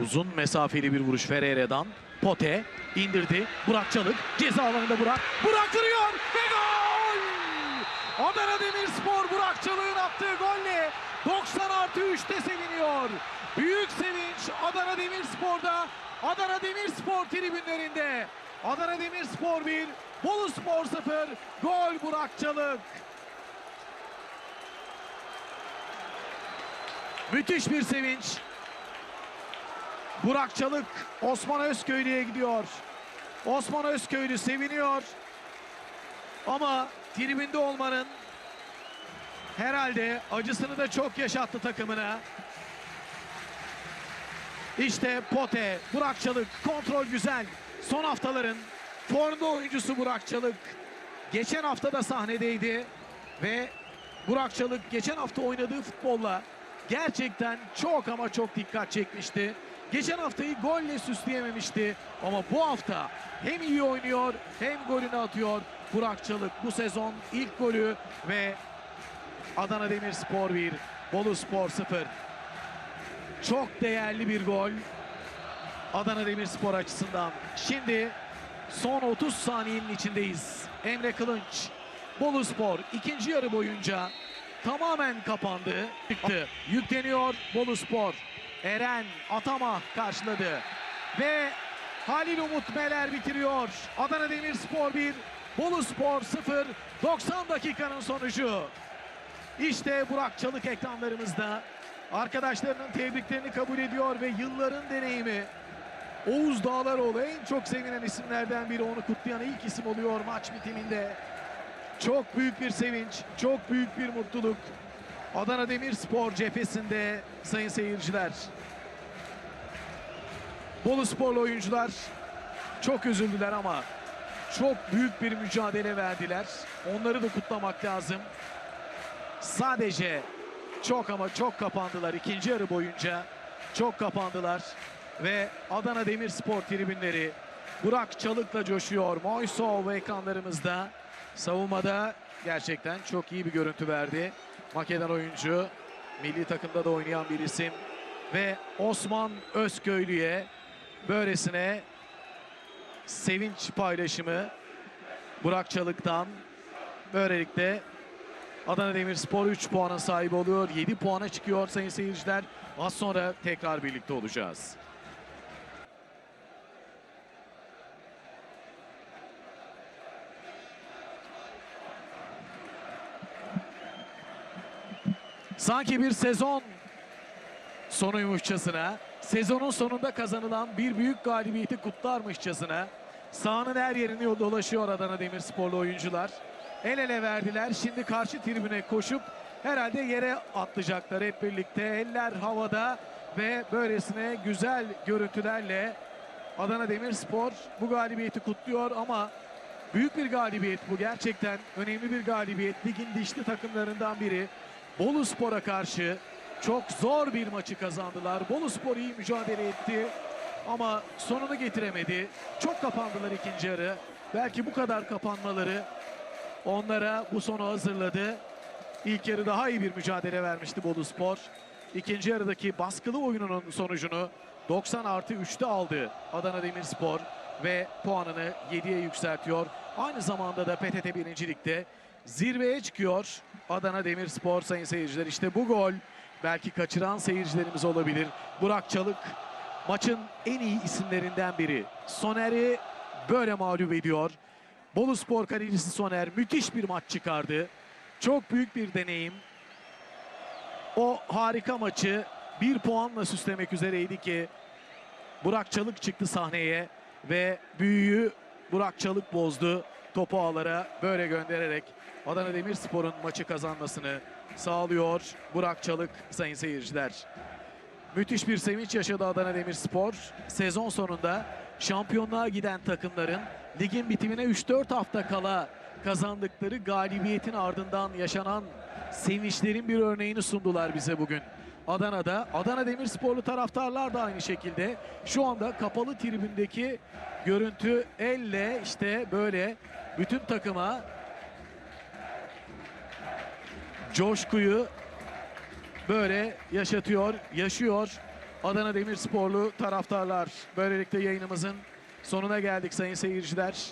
Uzun mesafeli bir vuruş Ferreira'dan. Pote indirdi. Burak Çalık ceza alanında Burak. Burak kırıyor ve gol! Adana Demirspor Burak Çalık'ın attığı golle 90 artı 3'te seviniyor. Büyük sevinç Adana Demirspor'da. Adana Demirspor tribünlerinde. Adana Demirspor 1, Bolu Spor 0. Gol Burak Çalık. Müthiş bir sevinç. Burak Çalık Osman Özköylü'ye gidiyor. Osman Özköylü seviniyor. Ama tribünde olmanın herhalde acısını da çok yaşattı takımına. İşte Pote, Burak Çalık kontrol güzel. Son haftaların formda oyuncusu Burak Çalık. Geçen hafta da sahnedeydi ve Burak Çalık geçen hafta oynadığı futbolla gerçekten çok ama çok dikkat çekmişti. Geçen haftayı golle süsleyememişti ama bu hafta hem iyi oynuyor hem golünü atıyor Burak Çalık. Bu sezon ilk golü ve Adana Demirspor 1, Bolu Spor 0. Çok değerli bir gol Adana Demirspor açısından. Şimdi son 30 saniyenin içindeyiz. Emre Kılınç, Bolu Spor ikinci yarı boyunca tamamen kapandı. Yükleniyor Bolu Spor. Eren Atama karşıladı. Ve Halil Umut Meler bitiriyor. Adana Demirspor 1, Bolu Spor 0. 90 dakikanın sonucu. İşte Burak Çalık ekranlarımızda. Arkadaşlarının tebriklerini kabul ediyor ve yılların deneyimi. Oğuz Dağlaroğlu en çok sevinen isimlerden biri. Onu kutlayan ilk isim oluyor maç bitiminde. Çok büyük bir sevinç, çok büyük bir mutluluk. Adana Demirspor cephesinde sayın seyirciler. Bolu sporlu oyuncular çok üzüldüler ama çok büyük bir mücadele verdiler. Onları da kutlamak lazım. Sadece çok ama çok kapandılar ikinci yarı boyunca. Çok kapandılar ve Adana Demirspor tribünleri Burak Çalık'la coşuyor. Moysov ekranlarımızda. Savunmada gerçekten çok iyi bir görüntü verdi. Makedon oyuncu, milli takımda da oynayan bir isim ve Osman Özköylü'ye böylesine sevinç paylaşımı Burak Çalık'tan böylelikle Adana Demirspor 3 puanın sahibi oluyor. 7 puana çıkıyor sayın seyirciler. Az sonra tekrar birlikte olacağız. Sanki bir sezon sonuymuşçasına, sezonun sonunda kazanılan bir büyük galibiyeti kutlarmışçasına sahanın her yerini dolaşıyor Adana Demirsporlu oyuncular. El ele verdiler. Şimdi karşı tribüne koşup herhalde yere atlayacaklar hep birlikte. Eller havada ve böylesine güzel görüntülerle Adana Demirspor bu galibiyeti kutluyor ama büyük bir galibiyet bu. Gerçekten önemli bir galibiyet. Ligin dişli takımlarından biri. Bolu Spor'a karşı çok zor bir maçı kazandılar. Bolu Spor iyi mücadele etti ama sonunu getiremedi. Çok kapandılar ikinci yarı. Belki bu kadar kapanmaları onlara bu sonu hazırladı. İlk yarı daha iyi bir mücadele vermişti Bolu Spor. İkinci yarıdaki baskılı oyununun sonucunu 90 artı 3'te aldı Adana Demirspor ve puanını 7'ye yükseltiyor. Aynı zamanda da PTT birincilikte zirveye çıkıyor Adana Demirspor sayın seyirciler. İşte bu gol belki kaçıran seyircilerimiz olabilir. Burak Çalık maçın en iyi isimlerinden biri. Soner'i böyle mağlup ediyor. Bolu Spor kalecisi Soner müthiş bir maç çıkardı. Çok büyük bir deneyim. O harika maçı bir puanla süslemek üzereydi ki Burak Çalık çıktı sahneye ve büyüyü Burak Çalık bozdu. Topu ağlara böyle göndererek Adana Demirspor'un maçı kazanmasını sağlıyor Burak Çalık sayın seyirciler. Müthiş bir sevinç yaşadı Adana Demirspor. Sezon sonunda şampiyonluğa giden takımların ligin bitimine 3-4 hafta kala kazandıkları galibiyetin ardından yaşanan sevinçlerin bir örneğini sundular bize bugün. Adana'da Adana Demirsporlu taraftarlar da aynı şekilde şu anda kapalı tribündeki görüntü elle işte böyle bütün takıma coşkuyu böyle yaşatıyor, yaşıyor. Adana Demirsporlu taraftarlar. Böylelikle yayınımızın sonuna geldik sayın seyirciler.